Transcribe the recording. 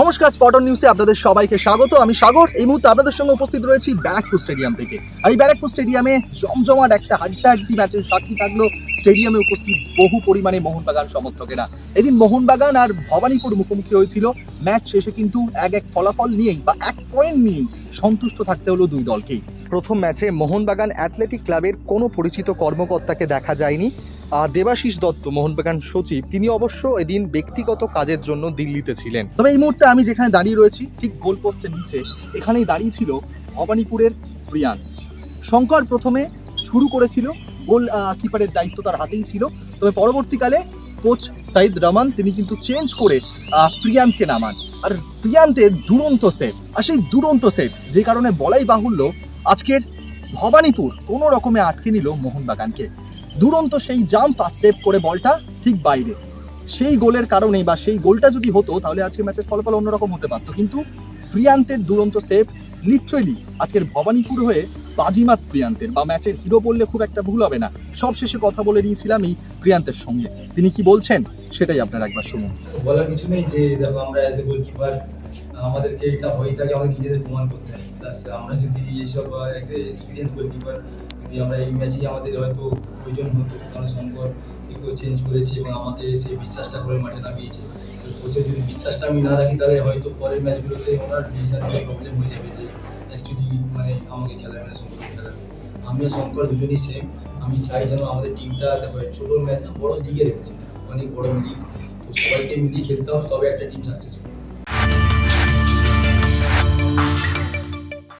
নমস্কার স্পটন নিউজে আপনাদের সবাইকে স্বাগত। আমি সাগর। এই মুহূর্তে আপনাদের সঙ্গে উপস্থিত রয়েছি ব্যারাকপুর স্টেডিয়াম থেকে। আর এই ব্যারাকপুর স্টেডিয়ামে জমজমাট একটা হাড্ডাহাড্ডি ম্যাচের সাক্ষী থাকল স্টেডিয়ামে উপস্থিত বহু পরিমাণে মোহনবাগান সমর্থকেরা। এদিন মোহনবাগান আর ভবানীপুর মুখোমুখি হয়েছিল। ম্যাচ শেষে কিন্তু এক এক ফলাফল নিয়েই বা এক পয়েন্ট নিয়েই সন্তুষ্ট থাকতে হলো দুই দলকেই। প্রথম ম্যাচে মোহনবাগান অ্যাথলেটিক ক্লাবের কোনো পরিচিত কর্মকর্তাকে দেখা যায়নি। দেবাশিস দত্ত মোহনবাগান সচিব, তিনি অবশ্য এদিন ব্যক্তিগত কাজের জন্য দিল্লিতে ছিলেন। তবে এই মুহূর্তে আমি যেখানে দাঁড়িয়ে রয়েছি, ঠিক গোল পোস্টের নিচে, এখানেই দাঁড়িয়ে ছিল ভবানীপুরের প্রিয়ান শঙ্কর প্রথমে শুরু করেছিল, গোল কিপারের দায়িত্ব তার হাতেই ছিল। তবে পরবর্তীকালে কোচ সাইদ রহমান, তিনি কিন্তু চেঞ্জ করে প্রিয়ান্তকে নামান। আর প্রিয়ান্তের দুরন্ত সেভ আর সেই দুরন্ত সেভ যে কারণে বলাই বাহুল্য, আজকের ভবানীপুর কোনো রকমে আটকে নিল মোহনবাগানকে দুরন্ত সেই জাম্প আর সেভ করে বলটা ঠিক বাইরে। সেই গোলের কারণে বা সেই গোলটা যদি হতো, তাহলে আজকে ম্যাচের ফলাফল অন্যরকম হতে পারতো। কিন্তু প্রিয়ান্তের দুরন্ত সেভ লিটারেলি আজকের ভবানীপুর হয়ে বাজিমাত প্রিয়ান্তের। বা ম্যাচের হিরো বললে খুব একটা ভুল হবে না। সব শেষে কথা বলে নিয়েছিলাম এই প্রিয়ান্তের সঙ্গে। তিনি কি বলছেন? সেটাই আপনারা একবার শুনুন। বলার কিছু নেই যে, দেখো, আমরা অ্যাজ এ গোলকিপার আমাদেরকে এটা হয়ে থাকে, আমাদের নিজেদের প্রমাণ করতে হয়। প্লাস আমরা যদি এইসব এক্সপিরিয়েন্স গোলকিপার যদি আমরা এই ম্যাচেই আমাদের হয়তো প্রয়োজন হতো, কারণ শঙ্কর একটু চেঞ্জ করেছে এবং আমাকে সেই বিশ্বাসটা করে মাঠে নামিয়েছে। কোচের যদি বিশ্বাসটা আমি না রাখি, তাহলে হয়তো পরের ম্যাচগুলোতে ওনার ডিসিশন প্রবলেম হয়ে যাবে যে অ্যাকচুয়ালি মানে আমাকে খেলাবে না শঙ্করকে খেলাবে আমি আর শঙ্কর দুজনেই সেম আমি চাই যেন আমাদের টিমটা দেখো ছোটো ম্যাচ না বড় লিগে রেখেছে অনেক বড় লিগ তো সবাইকে মিলিয়ে খেলতে হবে, তবে একটা টিম সাকসেসফুল